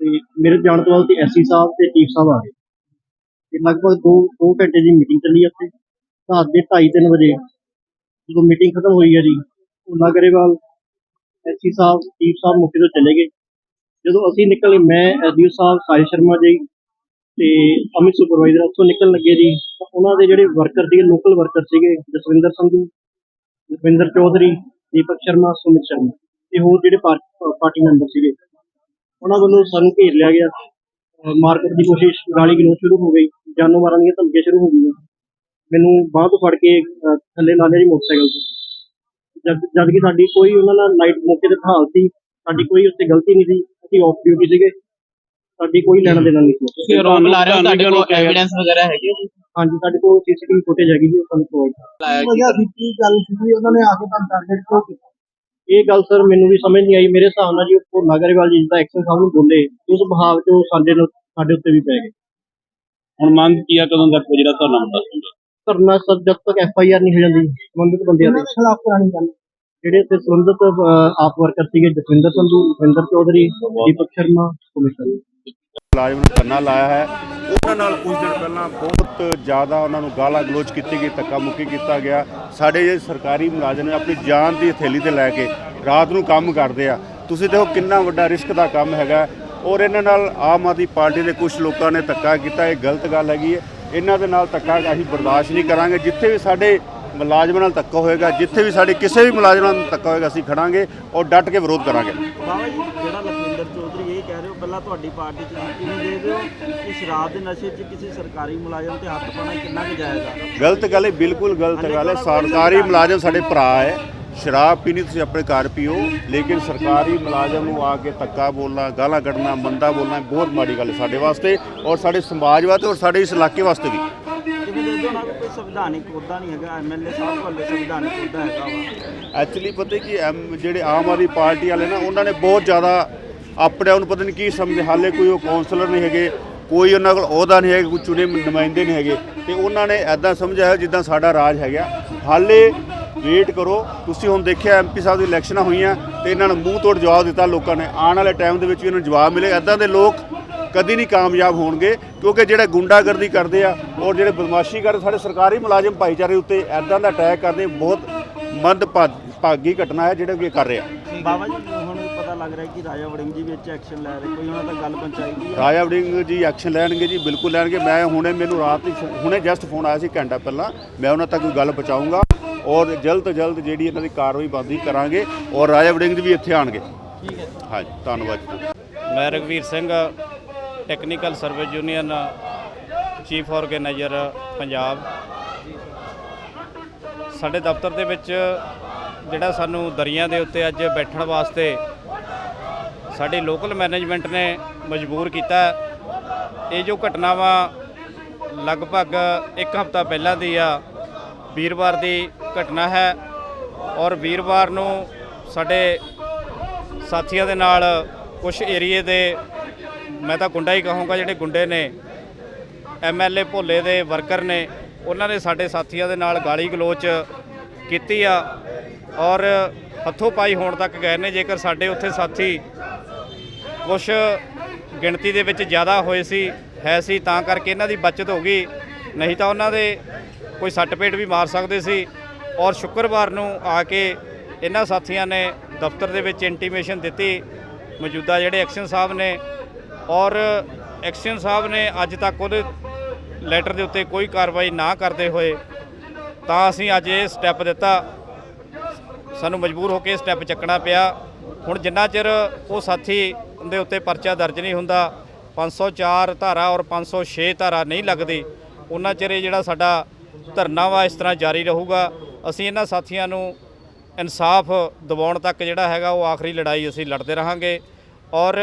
ਤੇ ਮੇਰੇ ਜਾਣ ਤੋਂ ਬਾਅਦ ਤੇ ਐਸਸੀ ਸਾਹਿਬ ਤੇ ਚੀਫ ਸਾਹਿਬ ਆ ਗਏ। ਤੇ ਲਗਭਗ 2 2 ਘੰਟੇ ਦੀ ਮੀਟਿੰਗ ਚੱਲੀ ਉੱਥੇ। ਰਾਤ ਦੇ 2:30 3 ਵਜੇ ਜਦੋਂ ਮੀਟਿੰਗ ਖਤਮ ਹੋਈ ਹੈ ਜੀ ਭੋਲਾ ਗਰੇਵਾਲ ਐਸਸੀ ਸਾਹਿਬ, ਚੀਫ ਸਾਹਿਬ ਮੌਕੇ ਤੋਂ ਚਲੇ ਗਏ। ਜਦੋਂ ਅਸੀਂ ਨਿਕਲੇ, ਮੈਂ ਐਸਡੀਓ ਸਾਹਿਬ, ਸਾਈ ਸ਼ਰਮਾ ਜੀ ਤੇ ਅਮਿਤ ਸੁਪਰਵਾਈਜ਼ਰ ਉੱਥੋਂ ਨਿਕਲਣ ਲੱਗੇ ਜੀ, ਤਾਂ ਉਹਨਾਂ ਦੇ ਜਿਹੜੇ ਵਰਕਰ ਸੀਗੇ, ਲੋਕਲ ਵਰਕਰ ਸੀਗੇ, ਜਸਵਿੰਦਰ ਸੰਧੂ, ਜਸਵਿੰਦਰ ਚੌਧਰੀ, ਦੀਪਕ ਸ਼ਰਮਾ, ਸੁਮਿਤ ਸ਼ਰਮਾ ਤੇ ਹੋਰ ਜਿਹੜੇ ਪਾਰਟੀ ਮੈਂਬਰ ਸੀਗੇ। ਉਹਨਾਂ ਵੱਲੋਂ ਸਾਨੂੰ ਘੇਰ ਲਿਆ ਗਿਆ। ਮਾਰਕਟ ਦੀ ਕੋਸ਼ਿਸ਼ ਗਾਲੀ ਗਲੋਚ ਸ਼ੁਰੂ ਹੋ ਗਈ, ਜਾਨੋਂ ਮਾਰਨ ਦੀਆਂ ਧਮਕੀਆਂ ਸ਼ੁਰੂ ਹੋ ਗਈਆਂ। ਮੈਨੂੰ ਬਾਂਹ ਤੋਂ ਫੜ ਕੇ ਥੱਲੇ ਲਾ ਲਿਆ ਜੀ ਮੋਟਰਸਾਈਕਲ ਤੋਂ। ਜਦ ਜਦ ਕਿ ਸਾਡੀ ਕੋਈ ਉਹਨਾਂ ਨਾਲ ਨਾਈਟ ਮੌਕੇ ਤੇ ਹਾਲ ਸੀ ਸਾਡੀ ਕੋਈ ਉੱਤੇ ਗਲਤੀ ਨਹੀਂ ਸੀ ਅਸੀਂ ਆਫ ਡਿਊਟੀ ਸੀਗੇ। ਸਾਡੀ ਕੋਈ ਲੈਣਾ ਦੇਣਾ ਨਹੀਂ ਸੀ। ਤੁਸੀਂ ਆਰੋਪ ਲਾ ਰਹੇ ਹੋ ਤੁਹਾਡੇ ਕੋਲ ਐਵੀਡੈਂਸ ਵਗੈਰਾ ਹੈਗੀ? ਹਾਂਜੀ ਸਾਡੇ ਕੋਲ ਸੀਸੀਟੀਵੀ ਫੁਟੇਜ ਹੈਗੀ ਜੀ ਉਹ ਸਾਨੂੰ ਪ੍ਰੋਵਾਈਡ ਕੀ ਗੱਲ ਸੀ ਉਹਨਾਂ ਨੇ ਆ ਕੇ ਤੁਹਾਨੂੰ ਟਾਰਗੇਟ ਕਿਉਂ ਕੀਤਾ? ਇਹ ਗੱਲ ਸਰ ਮੈਨੂੰ ਵੀ ਸਮਝ ਨਹੀਂ ਆਈ। ਮੇਰੇ ਹਿਸਾਬ ਨਾਲ ਜੀ ਉਹ ਨਾਗਰਵਾਲ ਜੀ ਦਾ ਐਕਸ਼ਨ ਸਾਹਿਬ ਨੂੰ ਬੋਲੇ ਉਸ ਬਹਾਵ ਚ ਉਹ ਸਾਡੇ ਨੂੰ ਸਾਡੇ ਉੱਤੇ ਵੀ ਪੈ ਗਏ। ਹੁਣ ਮੰਗ ਕੀ ਆ? ਕਦੋਂ ਤੱਕ ਜਿਹੜਾ ਤੁਹਾਨੂੰ ਹੁੰਦਾ ਧਰਨਾ ਸਰ ਜਦ ਤੱਕ ਐਫ ਆਈ ਆਰ ਨਹੀਂ ਹੋ ਜਾਂਦੀ ਸੰਬੰਧਿਤ ਬੰਦਿਆਂ ਦੇ ਖਿਲਾਫ ਕਰਾਣੀ ਗੱਲ ਜਿਹੜੇ ਤੇ ਸੰਬੰਧਿਤ ਅਹ, ਆਪ ਵਰਕਰ ਸੀਗੇ ਜਸਵਿੰਦਰ ਸੰਧੂ ਰਵਿੰਦਰ ਚੌਧਰੀ ਦੀਪਕ ਸ਼ਰਮਾ ਕਮਿਸ਼ਨ ਮੁਲਾਜ਼ਮ ਨੂੰ ਧਰਨਾ ਲਾਇਆ ਹੈ। ਉਹਨਾਂ ਨਾਲ ਕੁਝ ਦਿਨ ਪਹਿਲਾਂ ਬਹੁਤ ਜ਼ਿਆਦਾ ਉਹਨਾਂ ਨੂੰ ਗਾਲਾਂ ਗਲੋਚ ਕੀਤੀ ਗਈ ਧੱਕਾ ਮੁੱਕੀ ਕੀਤਾ ਗਿਆ। ਸਾਡੇ ਜਿਹੜੇ ਸਰਕਾਰੀ ਮੁਲਾਜ਼ਮ ਨੇ ਆਪਣੀ ਜਾਨ ਦੀ ਹਥੇਲੀ ਤੇ ਲੈ ਕੇ ਰਾਤ ਨੂੰ ਕੰਮ ਕਰਦੇ ਆ। ਤੁਸੀਂ ਦੇਖੋ ਕਿੰਨਾ ਵੱਡਾ ਰਿਸਕ ਦਾ ਕੰਮ ਹੈਗਾ। ਔਰ ਇਹਨਾਂ ਨਾਲ ਆਮ ਆਦਮੀ ਪਾਰਟੀ ਦੇ ਕੁਝ ਲੋਕਾਂ ਨੇ ਧੱਕਾ ਕੀਤਾ। ਇਹ ਗਲਤ ਗੱਲ ਹੈਗੀ ਹੈ। ਇਹਨਾਂ ਦੇ ਨਾਲ ਧੱਕਾ ਅਸੀਂ ਬਰਦਾਸ਼ਤ ਨਹੀਂ ਕਰਾਂਗੇ। ਜਿੱਥੇ ਵੀ ਸਾਡੇ ਮੁਲਾਜ਼ਮਾਂ ਨਾਲ ਧੱਕਾ ਹੋਏਗਾ ਜਿੱਥੇ ਵੀ ਸਾਡੇ ਕਿਸੇ ਵੀ ਮੁਲਾਜ਼ਮ ਨਾਲ ਧੱਕਾ ਹੋਏਗਾ ਅਸੀਂ ਖੜਾਂਗੇ ਔਰ ਡਟ ਕੇ ਵਿਰੋਧ ਕਰਾਂਗੇ। ਬਾਬਾ ਜੀ ਜਿਹੜਾ ਲਖਵਿੰਦਰ ਚੌਧਰੀ ਇਹ ਕਹਿ ਰਹੇ ਹੋ ਪਹਿਲਾਂ ਤੁਹਾਡੀ ਪਾਰਟੀ ਚ ਕਿਵੇਂ ਦੇ ਦਿਓ ਕਿ ਸ਼ਰਾਬ ਦੇ ਨਸ਼ੇ 'ਚ ਕਿਸੇ ਸਰਕਾਰੀ ਮੁਲਾਜ਼ਮ ਤੇ ਹੱਥ ਪਾਉਣਾ ਕਿੰਨਾ ਕੁ ਜਾਇਜ਼ ਆ? ਗਲਤ ਗੱਲ ਹੈ ਬਿਲਕੁਲ ਗਲਤ ਗੱਲ ਹੈ। ਸਰਕਾਰੀ ਮੁਲਾਜ਼ਮ ਸਾਡੇ ਭਰਾ ਹੈ। ਸ਼ਰਾਬ ਪੀਣੀ ਤੁਸੀਂ ਆਪਣੇ ਘਰ ਪੀਓ ਲੇਕਿਨ ਸਰਕਾਰੀ ਮੁਲਾਜ਼ਮ ਨੂੰ ਆ ਕੇ ਧੱਕਾ ਬੋਲਣਾ ਗਾਲਾਂ ਕੱਢਣਾ ਮੰਦਾ ਬੋਲਣਾ ਬਹੁਤ ਮਾੜੀ ਗੱਲ ਹੈ ਸਾਡੇ ਵਾਸਤੇ ਔਰ ਸਾਡੇ ਸਮਾਜ ਵਾਸਤੇ ਔਰ ਸਾਡੇ ਇਸ ਇਲਾਕੇ ਵਾਸਤੇ ਵੀ। ਕਿਵੇਂ ਦੇ ਦਿਓ ਨਾ ਕਿ ਕੋਈ ਸੰਵਿਧਾਨਿਕ ਕੋਦਾ ਨਹੀਂ ਹੈਗਾ ਐਮਐਲਏ ਸਾਹਿਬ ਕੋਲ ਸੰਵਿਧਾਨਿਕ ਕੋਦਾ ਹੈਗਾ ਵਾ। ਐਕਚੁਅਲੀ ਪਤਾ ਕੀ ਐਮ ਜਿਹੜੇ ਆਮ ਆਦਮੀ ਪਾਰਟੀ ਵਾਲੇ ਨਾ ਉਹਨਾਂ ਨੇ ਬਹੁਤ ਜ਼ਿਆਦਾ ਆਪਣੇ ਆਪ ਨੂੰ ਪਤਾ ਨਹੀਂ ਕੀ ਸਮਝਦੇ ਹਾਲੇ ਕੋਈ ਉਹ ਕਾਉਂਸਲਰ ਨਹੀਂ ਹੈਗੇ ਕੋਈ ਉਹਨਾਂ ਕੋਲ ਅਹੁਦਾ ਨਹੀਂ ਹੈਗਾ ਕੋਈ ਚੁਣੇ ਨੁਮਾਇੰਦੇ ਨਹੀਂ ਹੈਗੇ। ਤੇ ਉਹਨਾਂ ਨੇ ਐਦਾਂ ਸਮਝਿਆ ਹੈ ਜਿੱਦਾਂ ਸਾਡਾ ਰਾਜ ਹੈਗਾ। ਹਾਲੇ ਵੇਟ ਕਰੋ। ਤੁਸੀਂ ਹੁਣ ਦੇਖਿਆ ਐਮਪੀ ਸਾਹਿਬ ਦੀ ਇਲੈਕਸ਼ਨਾਂ ਹੋਈਆਂ ਤੇ ਇਹਨਾਂ ਨੂੰ ਮੂੰਹ ਤੋੜ ਜਵਾਬ ਦਿੱਤਾ ਲੋਕਾਂ ਨੇ। ਆਉਣ ਵਾਲੇ ਟਾਈਮ ਦੇ ਵਿੱਚ ਵੀ ਇਹਨਾਂ ਨੂੰ ਜਵਾਬ ਮਿਲੇ। ਐਦਾਂ ਦੇ ਲੋਕ ਕਦੀ ਨਹੀਂ ਕਾਮਯਾਬ ਹੋਣਗੇ ਕਿਉਂਕਿ ਜਿਹੜੇ ਗੁੰਡਾਗਰਦੀ ਕਰਦੇ ਆ ਔਰ ਜਿਹੜੇ ਬਦਮਾਸ਼ੀ ਕਰਦੇ ਸਾਡੇ ਸਰਕਾਰੀ ਮੁਲਾਜ਼ਮ ਭਾਈਚਾਰੇ ਉੱਤੇ ਐਦਾਂ ਦਾ ਅਟੈਕ ਕਰਦੇ ਬਹੁਤ ਮੰਦ ਭਾਗੀ ਘਟਨਾ ਹੈ ਜਿਹੜੇ ਵੀ ਕਰ ਰਹੇ। ਬਾਬਾ ਜੀ ਹੁਣ ਪਤਾ ਲੱਗ ਰਿਹਾ ਕਿ ਰਾਜਾ ਵੜਿੰਗ ਜੀ ਵਿੱਚ ਐਕਸ਼ਨ ਲੈ ਰਹੇ। ਕੋਈ ਉਹਨਾਂ ਦਾ ਗੱਲ ਪਹੁੰਚਾਈ ਆ ਰਾਜਾ ਵੜਿੰਗ ਜੀ ਐਕਸ਼ਨ ਲੈਣਗੇ ਜੀ ਬਿਲਕੁਲ ਲੈਣਗੇ। ਮੈਂ ਹੁਣੇ ਮੈਨੂੰ ਰਾਤ ਹੀ ਹੁਣੇ ਜਸਟ ਫੋਨ ਆਇਆ ਸੀ ਘੰਟਾ ਪਹਿਲਾਂ। ਮੈਂ ਉਹਨਾਂ ਤੱਕ ਗੱਲ ਪਹੁੰਚਾਊਂਗਾ। ਔਰ ਜਲਦ ਤੋਂ ਜਲਦ ਜਿਹੜੀ ਇਹਨਾਂ ਦੀ ਕਾਰਵਾਈ ਬੰਦੀ ਕਰਾਂਗੇ ਔਰ ਰਾਜਾ ਵੜਿੰਗ ਵੀ ਇੱਥੇ ਆਣਗੇ ਠੀਕ ਹੈ ਹਾਂਜੀ ਧੰਨਵਾਦ ਜੀ। ਮੈਂ Ragbir Singh technical service union chief organiser Punjab. ਸਾਡੇ ਦਫ਼ਤਰ ਦੇ ਵਿੱਚ ਜਿਹੜਾ ਸਾਨੂੰ ਦਰੀਆਂ ਦੇ ਉੱਤੇ ਅੱਜ ਬੈਠਣ ਵਾਸਤੇ ਸਾਡੀ ਲੋਕਲ ਮੈਨੇਜਮੈਂਟ ਨੇ ਮਜਬੂਰ ਕੀਤਾ। ਇਹ ਜੋ ਘਟਨਾਵਾਂ ਲਗਭਗ ਇੱਕ ਹਫ਼ਤਾ ਪਹਿਲਾਂ ਦੀ ਆ ਵੀਰਵਾਰ ਦੀ ਘਟਨਾ ਹੈ ਔਰ ਵੀਰਵਾਰ ਨੂੰ ਸਾਡੇ ਸਾਥੀਆਂ ਦੇ ਨਾਲ ਕੁਝ ਏਰੀਏ ਦੇ, ਮੈਂ ਤਾਂ ਗੁੰਡਾ ਹੀ ਕਹੂੰਗਾ ਜਿਹੜੇ ਗੁੰਡੇ ਨੇ ਐਮਐਲਏ ਭੋਲੇ ਦੇ ਵਰਕਰ ਨੇ, ਉਹਨਾਂ ਨੇ ਸਾਡੇ ਸਾਥੀਆਂ ਦੇ ਨਾਲ ਗਾਲੀ ਗਲੋਚ ਕੀਤੀ ਆ ਔਰ ਹੱਥੋਂ ਪਾਈ ਹੋਣ ਤੱਕ ਗਏ ਨੇ, ਜੇਕਰ ਸਾਡੇ ਉੱਥੇ ਸਾਥੀ ਕੁਝ ਗਿਣਤੀ ਦੇ ਵਿੱਚ ਜ਼ਿਆਦਾ ਹੋਏ ਸੀ, ਹੈ ਸੀ, ਤਾਂ ਕਰਕੇ ਇਹਨਾਂ ਦੀ ਬਚਤ ਹੋ ਗਈ, ਨਹੀਂ ਤਾਂ ਉਹਨਾਂ ਦੇ ਕੋਈ ਸੱਟ ਪੇਟ ਵੀ ਮਾਰ ਸਕਦੇ ਸੀ ਔਰ ਸ਼ੁੱਕਰਵਾਰ ਨੂੰ ਆ ਕੇ ਇਹਨਾਂ ਸਾਥੀਆਂ ਨੇ ਦਫ਼ਤਰ ਦੇ ਵਿੱਚ ਇੰਟੀਮੇਸ਼ਨ ਦਿੱਤੀ, ਮੌਜੂਦਾ ਜਿਹੜੇ ਐਕਸ਼ਨ ਸਾਹਿਬ ਨੇ ਔਰ ਐਕਸ਼ਨ ਸਾਹਿਬ ਨੇ ਅੱਜ ਤੱਕ ਉਹਦੇ ਲੈਟਰ ਦੇ ਉੱਤੇ ਕੋਈ ਕਾਰਵਾਈ ਨਾ ਕਰਦੇ ਹੋਏ ਤਾਂ ਅਸੀਂ ਅੱਜ ਇਹ ਸਟੈਪ ਦਿੱਤਾ। ਸਾਨੂੰ ਮਜਬੂਰ ਹੋ ਕੇ ਸਟੈਪ ਚੱਕਣਾ ਪਿਆ। ਹੁਣ ਜਿੰਨਾ ਚਿਰ ਉਹ ਸਾਥੀ ਦੇ ਉੱਤੇ ਪਰਚਾ ਦਰਜ ਨਹੀਂ ਹੁੰਦਾ 504 ਧਾਰਾ ਔਰ 506 ਧਾਰਾ ਨਹੀਂ ਲੱਗਦੀ, ਉਹਨਾਂ ਚਿਰ ਇਹ ਜਿਹੜਾ ਸਾਡਾ ਧਰਨਾ ਵਾ ਇਸ ਤਰ੍ਹਾਂ ਜਾਰੀ ਰਹੂਗਾ। ਅਸੀਂ ਇਹਨਾਂ ਸਾਥੀਆਂ ਨੂੰ ਇਨਸਾਫ ਦਿਵਾਉਣ ਤੱਕ ਜਿਹੜਾ ਹੈਗਾ ਉਹ ਆਖਰੀ ਲੜਾਈ ਅਸੀਂ ਲੜਦੇ ਰਹਾਂਗੇ। ਔਰ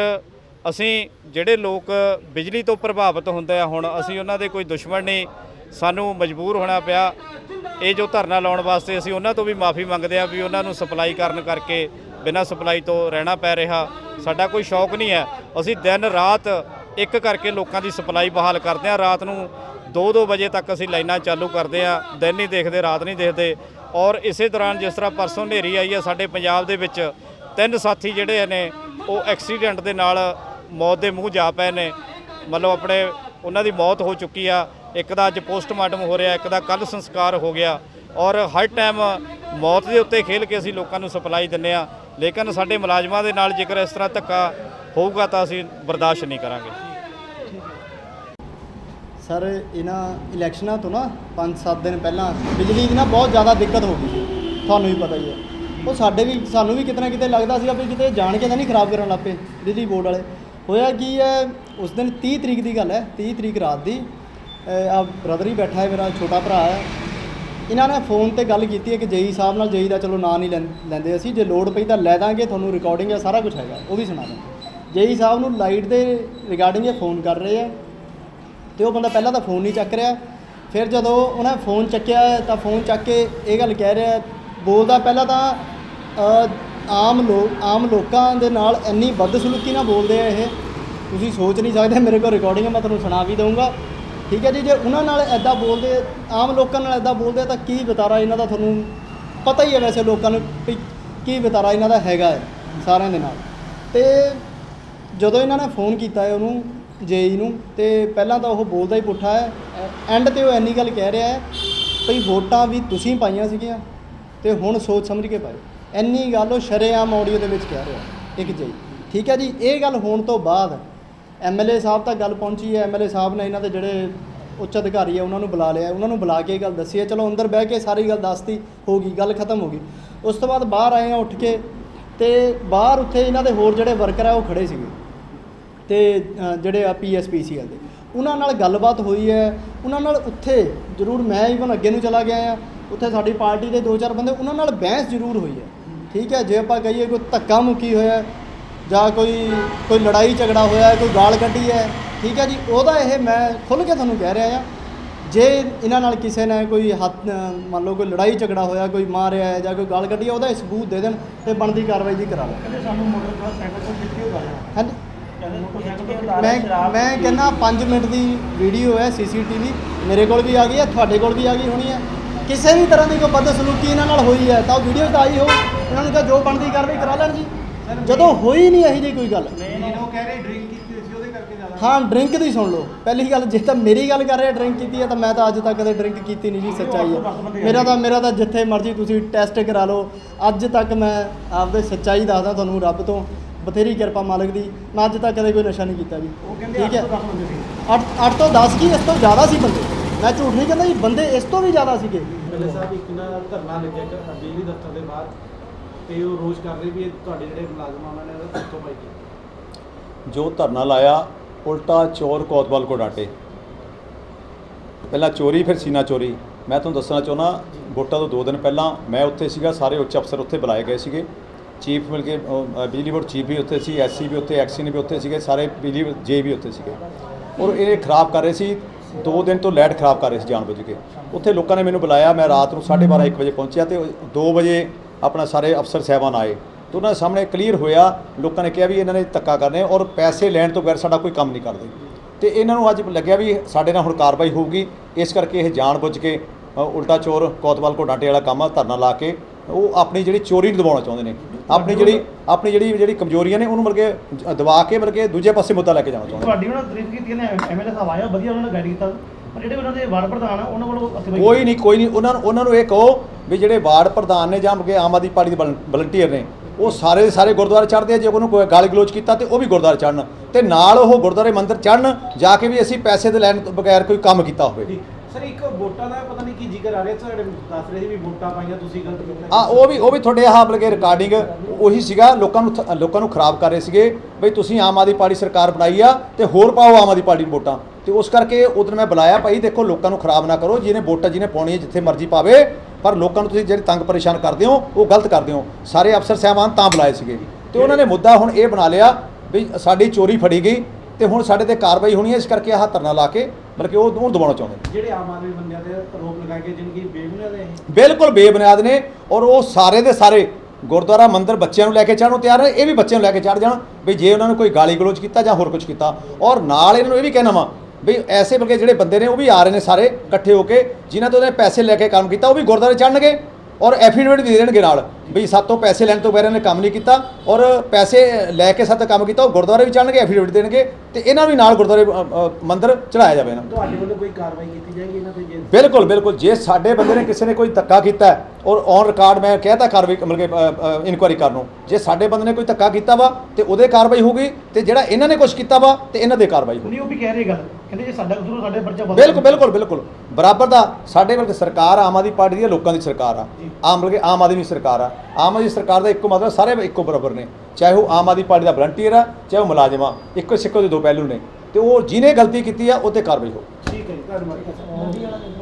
ਅਸੀਂ ਜਿਹੜੇ ਲੋਕ ਬਿਜਲੀ ਤੋਂ ਪ੍ਰਭਾਵਿਤ ਹੁੰਦੇ ਆ, ਹੁਣ ਅਸੀਂ ਉਹਨਾਂ ਦੇ ਕੋਈ ਦੁਸ਼ਮਣ ਨਹੀਂ। ਸਾਨੂੰ ਮਜਬੂਰ ਹੋਣਾ ਪਿਆ। ਇਹ ਜੋ ਧਰਨਾ ਲਾਉਣ ਵਾਸਤੇ ਅਸੀਂ ਉਹਨਾਂ ਤੋਂ ਵੀ ਮਾਫੀ ਮੰਗਦੇ ਆ ਵੀ ਉਹਨਾਂ ਨੂੰ ਸਪਲਾਈ ਕਰਨ ਕਰਕੇ ਬਿਨਾਂ ਸਪਲਾਈ ਤੋਂ ਰਹਿਣਾ ਪੈ ਰਿਹਾ। ਸਾਡਾ ਕੋਈ ਸ਼ੌਕ ਨਹੀਂ ਹੈ। ਅਸੀਂ ਦਿਨ ਰਾਤ ਇੱਕ ਕਰਕੇ ਲੋਕਾਂ ਦੀ ਸਪਲਾਈ ਬਹਾਲ ਕਰਦੇ ਆ। ਰਾਤ ਨੂੰ 2-2 ਵਜੇ ਤੱਕ ਅਸੀਂ ਲਾਈਨਾਂ ਚਾਲੂ ਕਰਦੇ ਆ ਦਿਨ ਨਹੀਂ ਦੇਖਦੇ, ਰਾਤ ਨਹੀਂ ਦੇਖਦੇ। ਔਰ ਇਸੇ ਦੌਰਾਨ ਜਿਸ ਤਰ੍ਹਾਂ ਪਰਸੋਂ ਹਨੇਰੀ ਆਈ ਆ ਸਾਡੇ ਪੰਜਾਬ ਦੇ ਵਿੱਚ ਤਿੰਨ ਸਾਥੀ ਜਿਹੜੇ ਨੇ, ਉਹ ਐਕਸੀਡੈਂਟ ਦੇ ਨਾਲ ਮੌਤ ਦੇ ਮੂੰਹ ਜਾ ਪਏ ਨੇ। ਮਤਲਬ ਆਪਣੇ, ਉਹਨਾਂ ਦੀ ਮੌਤ ਹੋ ਚੁੱਕੀ ਆ। ਇੱਕ ਦਾ ਅੱਜ ਪੋਸਟਮਾਰਟਮ ਹੋ ਰਿਹਾ, ਇੱਕ ਦਾ ਕੱਲ ਸੰਸਕਾਰ ਹੋ ਗਿਆ। ਔਰ ਹਰ ਟਾਈਮ ਮੌਤ ਦੇ ਉੱਤੇ ਖੇਲ ਕੇ ਅਸੀਂ ਲੋਕਾਂ ਨੂੰ ਸਪਲਾਈ ਦਿੰਨੇ ਆ ਲੇਕਿਨ ਸਾਡੇ ਮੁਲਾਜ਼ਮਾਂ ਦੇ ਨਾਲ ਜੇਕਰ ਇਸ ਤਰ੍ਹਾਂ ਧੱਕਾ ਹੋਊਗਾ ਤਾਂ ਅਸੀਂ ਬਰਦਾਸ਼ਤ ਨਹੀਂ ਕਰਾਂਗੇ। ਸਰ, ਇਹਨਾਂ ਇਲੈਕਸ਼ਨਾਂ ਤੋਂ ਨਾ 5-7 ਦਿਨ ਪਹਿਲਾਂ ਬਿਜਲੀ ਦੀ ਨਾ ਬਹੁਤ ਜ਼ਿਆਦਾ ਦਿੱਕਤ ਹੋ ਗਈ ਸੀ। ਤੁਹਾਨੂੰ ਵੀ ਪਤਾ ਹੀ ਹੈ। ਉਹ ਸਾਡੇ ਵੀ, ਸਾਨੂੰ ਵੀ ਕਿਤੇ ਨਾ ਕਿਤੇ ਲੱਗਦਾ ਸੀਗਾ ਵੀ ਕਿਤੇ ਜਾਣ ਕੇ ਤਾਂ ਨਹੀਂ ਖਰਾਬ ਕਰਨ ਲੱਪੇ ਬਿਜਲੀ ਬੋਰਡ ਵਾਲੇ। ਹੋਇਆ ਕੀ ਹੈ, ਉਸ ਦਿਨ 30 ਤਰੀਕ ਦੀ ਗੱਲ ਹੈ 30 ਤਰੀਕ ਰਾਤ ਦੀ ਆ ਬ੍ਰਦਰ ਹੀ ਬੈਠਾ ਹੈ, ਮੇਰਾ ਛੋਟਾ ਭਰਾ ਹੈ। ਇਹਨਾਂ ਨੇ ਫੋਨ ਤੇ ਗੱਲ ਕੀਤੀ ਹੈ ਕਿ ਜੇਈ ਸਾਹਿਬ ਨਾਲ, ਜਈ ਦਾ ਚਲੋ ਨਾਂ ਨਹੀਂ ਲੈਂ- ਲੈਂਦੇ ਅਸੀਂ, ਜੇ ਲੋੜ ਪਈ ਤਾਂ ਲੈ ਦਾਂਗੇ, ਤੁਹਾਨੂੰ ਰਿਕਾਰਡਿੰਗ ਹੈ ਸਾਰਾ ਕੁਝ ਹੈਗਾ, ਉਹ ਵੀ ਸੁਣਾ ਦਾਂਗੇ ਜੇਈ ਸਾਹਿਬ ਨੂੰ ਲਾਈਟ ਦੇ ਰਿਗਾਰਡਿੰਗ ਇਹ ਫੋਨ ਕਰ ਰਹੇ ਆ ਤੇ ਉਹ ਬੰਦਾ ਪਹਿਲਾਂ ਤਾਂ ਫੋਨ ਨਹੀਂ ਚੱਕ ਰਿਹਾ। ਫਿਰ ਜਦੋਂ ਉਹਨੇ ਫੋਨ ਚੱਕਿਆ ਤਾਂ ਫੋਨ ਚੱਕ ਕੇ ਇਹ ਗੱਲ ਕਹਿ ਰਿਹਾ, ਬੋਲਦਾ ਪਹਿਲਾਂ ਤਾਂ ਆਮ ਲੋਕ ਆਮ ਲੋਕਾਂ ਦੇ ਨਾਲ ਇੰਨੀ ਬਦਸਲੂਕੀ ਨਾਲ ਬੋਲਦੇ ਆ ਇਹ। ਤੁਸੀਂ ਸੋਚ ਨਹੀਂ ਸਕਦੇ, ਮੇਰੇ ਕੋਲ ਰਿਕਾਰਡਿੰਗ ਹੈ ਮੈਂ ਤੁਹਾਨੂੰ ਸੁਣਾ ਵੀ ਦਊਂਗਾ। ਠੀਕ ਹੈ ਜੀ, ਜੇ ਉਹਨਾਂ ਨਾਲ ਐਦਾਂ ਬੋਲਦੇ, ਆਮ ਲੋਕਾਂ ਨਾਲ ਐਦਾਂ ਬੋਲਦੇ ਤਾਂ ਕੀ ਵਿਤਾਰਾ ਇਹਨਾਂ ਦਾ ਤੁਹਾਨੂੰ ਪਤਾ ਹੀ ਹੈ ਵੈਸੇ ਲੋਕਾਂ ਨੂੰ ਵੀ ਕੀ ਵਿਤਾਰਾ ਇਹਨਾਂ ਦਾ ਹੈਗਾ ਹੈ ਸਾਰਿਆਂ ਦੇ ਨਾਲ। ਤੇ ਜਦੋਂ ਇਹਨਾਂ ਨੇ ਫੋਨ ਕੀਤਾ ਹੈ ਉਹਨੂੰ ਜੇਈ ਨੂੰ ਤੇ ਪਹਿਲਾਂ ਤਾਂ ਉਹ ਬੋਲਦਾ ਹੀ ਪੁੱਠਾ ਹੈ। ਐਂਡ ਤੇ ਉਹ ਇੰਨੀ ਗੱਲ ਕਹਿ ਰਿਹਾ ਹੈ ਭਈ ਵੋਟਾਂ ਵੀ ਤੁਸੀਂ ਪਾਈਆਂ ਸੀਗੀਆਂ ਤੇ ਹੁਣ ਸੋਚ ਸਮਝ ਕੇ ਪਾਇਓ। ਇੰਨੀ ਗੱਲ ਉਹ ਸ਼ਰੇਆਮ ਆਡੀਓ ਦੇ ਵਿੱਚ ਕਹਿ ਰਿਹਾ ਇੱਕ ਜੇਈ। ਠੀਕ ਹੈ ਜੀ, ਇਹ ਗੱਲ ਹੋਣ ਤੋਂ ਬਾਅਦ ਐਮਐਲਏ ਸਾਹਿਬ ਤੱਕ ਗੱਲ ਪਹੁੰਚੀ ਹੈ। ਐਮਐਲਏ ਸਾਹਿਬ ਨੇ ਇਹਨਾਂ ਦੇ ਜਿਹੜੇ ਉੱਚ ਅਧਿਕਾਰੀ ਹੈ ਉਹਨਾਂ ਨੂੰ ਬੁਲਾ ਲਿਆ ਉਹਨਾਂ ਨੂੰ ਬੁਲਾ ਕੇ ਗੱਲ ਦੱਸੀ ਹੈ। ਚਲੋ ਅੰਦਰ ਬਹਿ ਕੇ ਸਾਰੀ ਗੱਲ ਦੱਸਤੀ ਹੋ ਗਈ, ਗੱਲ ਖਤਮ ਹੋ ਗਈ। ਉਸ ਤੋਂ ਬਾਅਦ ਬਾਹਰ ਆਏ ਆ ਉੱਠ ਕੇ ਤੇ ਬਾਹਰ ਉੱਥੇ ਇਹਨਾਂ ਦੇ ਹੋਰ ਜਿਹੜੇ ਵਰਕਰ ਆ ਉਹ ਖੜੇ ਸੀਗੇ। ਤੇ ਜਿਹੜੇ ਆ ਪੀਐਸਪੀਸੀਐਲ ਦੇ। ਉਹਨਾਂ ਨਾਲ ਗੱਲਬਾਤ ਹੋਈ ਹੈ। ਉਹਨਾਂ ਨਾਲ ਉੱਥੇ ਜ਼ਰੂਰ ਮੈਂ ਇਵਨ ਅੱਗੇ ਨੂੰ ਚਲਾ ਗਿਆ ਆ ਉੱਥੇ ਸਾਡੀ ਪਾਰਟੀ ਦੇ ਦੋ ਚਾਰ ਬੰਦੇ ਉਹਨਾਂ ਨਾਲ ਬਹਿਸ ਜ਼ਰੂਰ ਹੋਈ ਹੈ। ਠੀਕ ਹੈ ਜੇ ਆਪਾਂ ਕਹੀਏ ਕੋਈ ਧੱਕਾ ਮੁੱਕੀ ਹੋਇਆ ਜਾਂ ਕੋਈ ਕੋਈ ਲੜਾਈ ਝਗੜਾ ਹੋਇਆ ਹੈ, ਕੋਈ ਗਾਲ ਕੱਢੀ ਹੈ ਠੀਕ ਹੈ ਜੀ ਉਹਦਾ ਇਹ ਮੈਂ ਖੁੱਲ੍ਹ ਕੇ ਤੁਹਾਨੂੰ ਕਹਿ ਰਿਹਾ ਆ ਜੇ ਇਹਨਾਂ ਨਾਲ ਕਿਸੇ ਨੇ ਕੋਈ ਹੱਥ ਮੰਨ ਲਓ ਕੋਈ ਲੜਾਈ ਝਗੜਾ ਹੋਇਆ ਕੋਈ ਮਾਰਿਆ ਹੈ ਜਾਂ ਕੋਈ ਗਾਲ ਕੱਢੀ ਹੈ ਉਹਦਾ ਸਬੂਤ ਦੇ ਦੇਣ ਤੇ ਬਣਦੀ ਕਾਰਵਾਈ ਜੀ ਕਰਾ ਲਓ। ਸਾਨੂੰ ਮੋਟਰਸਾਈਕਲ ਤੋਂ ਕਿੱਥੇ ਹੋ। ਹਾਂਜੀ ਕਹਿੰਦੇ ਮੋਟਰਸਾਈਕਲ ਤੋਂ ਉਤਾਰਿਆ, ਮੈਂ ਮੈਂ। ਕਹਿੰਦਾ 5 ਮਿੰਟ ਦੀ ਵੀਡੀਓ ਹੈ ਸੀਸੀਟੀਵੀ। ਮੇਰੇ ਕੋਲ ਵੀ ਆ ਗਈ ਹੈ ਤੁਹਾਡੇ ਕੋਲ ਵੀ ਆ ਗਈ ਹੋਣੀ ਹੈ। ਕਿਸੇ ਵੀ ਤਰ੍ਹਾਂ ਦੀ ਕੋਈ ਬਦਸਲੂਕੀ ਇਹਨਾਂ ਨਾਲ ਹੋਈ ਹੈ ਤਾਂ ਵੀਡੀਓ ਤਾਂ ਆਈ ਹੋ ਇਹਨਾਂ ਨੂੰ ਕਿਹਾ ਜੋ ਬਣਦੀ ਕਾਰਵਾਈ ਕਰਾ ਲੈਣ ਜੀ। ਜਦੋਂ ਹੋਈ ਨਹੀਂ ਇਹੀ ਜਿਹੀ ਕੋਈ ਗੱਲ। ਹਾਂ ਡਰਿੰਕ ਦੀ ਸੁਣ ਲਓ। ਪਹਿਲੀ ਗੱਲ ਜੇ ਤਾਂ ਮੇਰੀ ਗੱਲ ਕਰ ਰਹੇ ਡਰਿੰਕ ਕੀਤੀ ਹੈ ਤਾਂ ਮੈਂ ਤਾਂ ਅੱਜ ਤੱਕ ਕਦੇ ਡਰਿੰਕ ਕੀਤੀ ਨਹੀਂ ਜੀ ਸੱਚਾਈ ਹੈ। ਮੇਰਾ ਤਾਂ ਮੇਰਾ ਤਾਂ ਜਿੱਥੇ ਮਰਜ਼ੀ ਤੁਸੀਂ ਟੈਸਟ ਕਰਾ ਲਓ। ਅੱਜ ਤੱਕ ਮੈਂ ਆਪਦੇ ਸੱਚਾਈ ਦੱਸਦਾ ਤੁਹਾਨੂੰ ਰੱਬ ਤੋਂ। ਬਥੇਰੀ ਕਿਰਪਾ ਮਾਲਕ ਦੀ ਮੈਂ ਅੱਜ ਤੱਕ ਕਦੇ ਕੋਈ ਨਸ਼ਾ ਨਹੀਂ ਕੀਤਾ ਜੀ। ਠੀਕ ਹੈ? 8 8 ਤੋਂ 10 ਕੀ ਇਸ ਤੋਂ ਜ਼ਿਆਦਾ ਸੀ ਬੰਦੇ। ਮੈਂ ਝੂਠ ਨਹੀਂ ਕਹਿੰਦਾ ਜੀ ਬੰਦੇ ਇਸ ਤੋਂ ਵੀ ਜ਼ਿਆਦਾ ਸੀਗੇ। ਐਮਐਲਏ ਸਾਹਿਬ ਇੱਕ ਨਾ ਧਰਨਾ ਲੱਗਿਆ ਕਿ ਬਿਜਲੀ ਦਫ਼ਤਰ ਦੇ ਬਾਹਰ ਤੇ ਉਹ ਰੋਜ਼ ਕਰ ਰਹੇ ਵੀ ਇਹ ਤੁਹਾਡੇ ਜਿਹੜੇ ਮੁਲਾਜ਼ਮ ਉਹਨਾਂ ਨੇ ਉਹਦਾ ਕਿੱਥੋਂ ਪਾਈ ਕੀਤੀ। ਜੋ ਧਰਨਾ ਲਾਇਆ ਉਲਟਾ ਚੋਰ ਕੋਤਵਾਲ ਕੋ ਡਾਟੇ। ਪਹਿਲਾਂ ਚੋਰੀ ਫਿਰ ਸੀਨਾ ਚੋਰੀ। ਮੈਂ ਤੁਹਾਨੂੰ ਦੱਸਣਾ ਚਾਹੁੰਦਾ ਵੋਟਾਂ ਤੋਂ 2 ਦਿਨ ਪਹਿਲਾਂ ਮੈਂ ਉੱਥੇ ਸੀਗਾ ਸਾਰੇ ਉੱਚ ਅਫਸਰ ਉੱਥੇ ਬੁਲਾਏ ਗਏ ਸੀਗੇ। ਚੀਫ ਮਿਲ ਕੇ ਉਹ, ਬਿਜਲੀ ਬੋਰਡ ਚੀਫ ਵੀ ਉੱਥੇ ਸੀ ਐਸਸੀ ਵੀ ਉੱਥੇ ਐਕਸੀ ਵੀ ਉੱਥੇ ਸੀਗੇ ਸਾਰੇ ਬਿਜਲੀ ਜੇ ਵੀ ਉੱਥੇ ਸੀਗੇ। ਔਰ ਇਹ ਖਰਾਬ ਕਰ ਰਹੇ ਸੀ 2 ਦਿਨ ਤੋਂ ਲਾਈਟ ਖਰਾਬ ਕਰ ਰਹੇ ਸੀ ਜਾਣਬੁੱਝ ਕੇ। ਉੱਥੇ ਲੋਕਾਂ ਨੇ ਮੈਨੂੰ ਬੁਲਾਇਆ ਮੈਂ ਰਾਤ ਨੂੰ 12:30 1 ਵਜੇ ਪਹੁੰਚਿਆ ਤੇ 2 ਵਜੇ ਆਪਣਾ ਸਾਰੇ ਅਫਸਰ ਸਾਹਿਬਾਨ ਆਏ। ਤੇ ਉਹਨਾਂ ਦੇ ਸਾਹਮਣੇ ਕਲੀਅਰ ਹੋਇਆ ਲੋਕਾਂ ਨੇ ਕਿਹਾ ਵੀ ਇਹਨਾਂ ਨੇ ਧੱਕਾ ਕਰਨੇ ਔਰ ਪੈਸੇ ਲੈਣ ਤੋਂ ਬਗੈਰ ਸਾਡਾ ਕੋਈ ਕੰਮ ਨਹੀਂ ਕਰਦੇ। ਤੇ ਇਹਨਾਂ ਨੂੰ ਅੱਜ ਲੱਗਿਆ ਵੀ ਸਾਡੇ ਨਾਲ ਹੁਣ ਕਾਰਵਾਈ ਹੋਊਗੀ ਇਸ ਕਰਕੇ ਇਹ ਜਾਣਬੁੱਝ ਕੇ ਅ, ਉਲਟਾ ਚੋਰ ਕੋਤਵਾਲ ਕੋ ਡਾਂਟੇ ਵਾਲਾ ਕੰਮ ਆ ਧਰਨਾ ਲਾ ਕੇ ਉਹ ਆਪਣੀ ਜਿਹੜੀ ਚੋਰੀ ਨੂੰ ਦਬਾਉਣਾ ਚਾਹੁੰਦੇ ਨੇ। ਆਪਣੀ ਜਿਹੜੀ ਆਪਣੀ ਜਿਹੜੀ ਜਿਹੜੀ ਕਮਜ਼ੋਰੀਆਂ ਨੇ ਉਹਨੂੰ ਮਤਲਬ ਕਿ ਦਬਾ ਕੇ ਮਤਲਬ ਕਿ ਦੂਜੇ ਪਾਸੇ ਮੁੱਦਾ ਲੈ ਕੇ ਜਾਣਾ ਚਾਹੁੰਦੇ। ਤੁਹਾਡੀ ਉਹਨਾਂ ਤਾਰੀਫ ਕੀਤੀ ਨੇ ਐਮਐਲਏ ਸਾਹਿਬ ਆਇਆ ਵਧੀਆ ਉਹਨਾਂ ਨੇ ਗਾਈਡ ਕੀਤਾ। ਪਰ ਜਿਹੜੇ ਉਹਨਾਂ ਦੇ ਵਾਰਡ ਪ੍ਰਧਾਨ ਆ ਉਹਨਾਂ ਅਸੀਂ ਕੋਈ ਨਹੀਂ ਕੋਈ ਨਹੀਂ ਉਹਨਾਂ ਨੂੰ ਉਹਨਾਂ ਨੂੰ ਇਹ ਕਹੋ ਵੀ ਜਿਹੜੇ ਵਾਰਡ ਪ੍ਰਧਾਨ ਨੇ ਜਾਂ ਕਿ ਆਮ ਆਦਮੀ ਪਾਰਟੀ ਦੇ ਵਲੰਟੀਅਰ ਨੇ ਉਹ ਸਾਰੇ ਦੇ ਸਾਰੇ ਗੁਰਦੁਆਰੇ ਚੜ੍ਹਦੇ ਆ ਜੇ ਉਹਨੂੰ ਕੋਈ ਗਾਲੀ ਗਲੋਚ ਕੀਤਾ ਤੇ ਉਹ ਵੀ ਗੁਰਦੁਆਰੇ ਚੜ੍ਹਨ। ਤੇ ਨਾਲ ਉਹ ਗੁਰਦੁਆਰੇ ਮੰਦਿਰ ਚੜ੍ਹਨ ਜਾ ਕੇ ਵੀ ਅਸੀਂ ਪੈਸੇ ਦੇ ਲੈਣ ਤੋਂ ਬਗੈਰ ਕੋਈ ਕੰਮ ਕੀਤਾ ਹੋਵੇ। ਸਰ ਇੱਕ ਵੋਟਾਂ ਦਾ ਪਤਾ ਨਹੀਂ ਕੀ ਜ਼ਿਕਰ ਆ ਰਿਹਾ। ਤੁਹਾਡੇ ਦੱਸ ਰਹੇ ਸੀ ਵੀ ਵੋਟਾਂ ਪਾਈਆਂ, ਤੁਸੀਂ ਗਲਤ ਕੀਤਾ ਆ ਉਹ ਵੀ ਉਹ ਵੀ ਤੁਹਾਡੇ ਆਹ ਬਲਕੇ ਰਿਕਾਰਡਿੰਗ ਉਹੀ ਸੀਗਾ, ਲੋਕਾਂ ਨੂੰ ਥ- ਲੋਕਾਂ ਨੂੰ ਖਰਾਬ ਕਰ ਰਹੇ ਸੀਗੇ। ਬਈ ਤੁਸੀਂ ਆਮ ਆਦਮੀ ਪਾਰਟੀ ਸਰਕਾਰ ਬਣਾਈ ਆ ਤੇ ਹੋਰ ਪਾਓ ਆਮ ਆਦਮੀ ਪਾਰਟੀ ਨੂੰ ਵੋਟਾਂ। ਤੇ ਉਸ ਕਰਕੇ ਉਦੋਂ ਮੈਂ ਬੁਲਾਇਆ ਭਾਈ, ਦੇਖੋ ਲੋਕਾਂ ਨੂੰ ਖਰਾਬ ਨਾ ਕਰੋ, ਜਿਹਨੇ ਵੋਟਾਂ ਜਿਹਨੇ ਪਾਉਣੀਆਂ ਜਿੱਥੇ ਮਰਜ਼ੀ ਪਾਵੇ, ਪਰ ਲੋਕਾਂ ਨੂੰ ਤੁਸੀਂ ਜਿਹੜੇ ਤੰਗ ਪਰੇਸ਼ਾਨ ਕਰਦੇ ਹੋ, ਉਹ ਗਲਤ ਕਰਦੇ ਹੋ। ਸਾਰੇ ਅਫਸਰ ਸਾਹਿਬਾਨ ਤਾਂ ਬੁਲਾਏ ਸੀਗੇ। ਤੇ ਉਹਨਾਂ ਨੇ ਮੁੱਦਾ ਹੁਣ ਇਹ ਬਣਾ ਲਿਆ ਵੀ ਸਾਡੀ ਚੋਰੀ ਫੜੀ ਗਈ ਤੇ ਹੁਣ ਸਾਡੇ ਤੇ ਕਾਰਵਾਈ ਹੋਣੀ ਹੈ, ਇਸ ਕਰਕੇ ਆਹ ਧਰਨਾ ਲਾ ਕੇ ਬਲਕਿ ਉਹ ਉਹਨੂੰ ਦਬਾਉਣਾ ਚਾਹੁੰਦੇ ਨੇ। ਜਿਹੜੇ ਆਮ ਆਦਮੀ ਬੰਦਿਆਂ ਤੇ ਆਰੋਪ ਲਗਾਏ ਗਏ ਜਿਨਕੀ ਬੇਬੁਨਿਆਦ ਹੈ ਇਹ? ਬਿਲਕੁਲ ਬੇਬੁਨਿਆਦ ਨੇ ਔਰ ਉਹ ਸਾਰੇ ਦੇ ਸਾਰੇ ਗੁਰਦੁਆਰਾ ਮੰਦਿਰ ਬੱਚਿਆਂ ਨੂੰ ਲੈ ਕੇ ਚੜ੍ਹਨ ਨੂੰ ਤਿਆਰ ਨੇ ਇਹ ਵੀ ਬੱਚਿਆਂ ਨੂੰ ਲੈ ਕੇ ਚੜ੍ਹ ਜਾਣ ਵੀ ਜੇ ਉਹਨਾਂ ਨੂੰ ਕੋਈ ਗਾਲੀ ਗਲੋਚ ਕੀਤਾ ਜਾਂ ਹੋਰ ਕੁਝ ਕੀਤਾ। ਔਰ ਨਾਲ ਇਹਨਾਂ ਨੂੰ ਇਹ ਵੀ ਕਹਿਣਾ ਵਾ ਵੀ ਐਸੇ ਬਲਕਿ ਜਿਹੜੇ ਬੰਦੇ ਨੇ ਉਹ ਵੀ ਆ ਰਹੇ ਨੇ ਸਾਰੇ ਇਕੱਠੇ ਹੋ ਕੇ ਜਿਨ੍ਹਾਂ ਤੋਂ ਉਹਨੇ ਪੈਸੇ ਲੈ ਕੇ ਕੰਮ ਕੀਤਾ ਉਹ ਵੀ ਗੁਰਦੁਆਰੇ ਚੜ੍ਹਨਗੇ। ਔਰ ਐਫੀਡੇਵਿਟ ਵੀ ਦੇ ਦੇਣਗੇ ਨਾਲ ਵੀ ਸਾਤੋਂ ਪੈਸੇ ਲੈਣ ਤੋਂ ਬਗੈਰ ਇਹਨੇ ਕੰਮ ਨਹੀਂ ਕੀਤਾ ਔਰ ਪੈਸੇ ਲੈ ਕੇ ਸਾਤੋਂ ਕੰਮ ਕੀਤਾ ਉਹ ਗੁਰਦੁਆਰੇ ਵੀ ਚੜ੍ਹਨਗੇ ਐਫੀਡੇਵਿਟ ਦੇਣਗੇ ਤੇ ਇਹਨਾਂ ਵੀ ਨਾਲ ਗੁਰਦੁਆਰੇ ਮੰਦਿਰ ਚੜਾਇਆ ਜਾਵੇ ਨਾ। ਤੁਹਾਡੇ ਵੱਲੋਂ ਕੋਈ ਕਾਰਵਾਈ ਕੀਤੀ ਜਾਏਗੀ ਇਹਨਾਂ ਤੇ ਜੇ? ਬਿਲਕੁਲ ਬਿਲਕੁਲ ਜੇ ਸਾਡੇ ਬੰਦੇ ਨੇ ਕਿਸੇ ਨੇ ਕੋਈ ਧੱਕਾ ਕੀਤਾ ਔਰ ਔਨ ਰਿਕਾਰਡ ਮੈਂ ਕਹਿਤਾ ਕਾਰਵਾਈ ਮਤਲਬ ਕਿ ਇਨਕੁਆਇਰੀ ਕਰਨ ਨੂੰ ਜੇ ਸਾਡੇ ਬੰਦੇ ਨੇ ਕੋਈ ਧੱਕਾ ਕੀਤਾ ਵਾ ਤੇ ਉਹਦੇ ਕਾਰਵਾਈ ਹੋਊਗੀ ਤੇ ਜਿਹੜਾ ਇਹਨਾਂ ਨੇ ਕੁਝ ਕੀਤਾ ਵਾ ਤੇ ਇਹਨਾਂ ਦੇ ਕਾਰਵਾਈ ਹੋਊਗੀ। ਨਹੀਂ ਉਹ ਵੀ ਕਹਿ ਰਹੇ ਗੱਲ। ਕਹਿੰਦੇ ਜੇ ਸਾਡਾ ਕਸੂਰ ਸਾਡੇ ਪਰਚਾ ਵੱਧ ਬਿਲਕੁਲ ਬਿਲਕੁਲ ਬਿਲਕੁਲ। ਬਰਾਬਰ ਦਾ ਸਾਡੇ ਬਲਕਿ ਸਰਕਾਰ ਆਮ ਆਦਮੀ ਪਾਰਟੀ ਦੀ ਲੋਕਾਂ ਦੀ ਸਰਕਾਰ ਆ। ਆਮ ਬਲਕਿ ਆਮ ਆਦਮੀ ਸਰਕਾਰ ਆ। ਆਮ ਆਦਮੀ ਸਰਕਾਰ ਦਾ ਇੱਕੋ ਮਤਲਬ ਸਾਰੇ ਇੱਕੋ ਬਰਾਬਰ ਨੇ। ਚਾਹੇ ਉਹ ਆਮ ਆਦਮੀ ਪਾਰਟੀ ਦਾ ਵਲੰਟੀਅਰ ਆ ਚਾਹੇ ਉਹ ਮੁਲਾਜ਼ਮ ਆ ਇੱਕੋ ਸਿੱਕੋ ਦੇ ਦੋ ਪਹਿਲੂ ਨੇ। ਤੇ ਉਹ ਜਿਹਨੇ ਗਲਤੀ ਕੀਤੀ ਆ ਉਹ ਤੇ ਕਾਰਵਾਈ ਹੋ ਠੀਕ ਹੈ ਜੀ ਧੰਨਵਾਦ।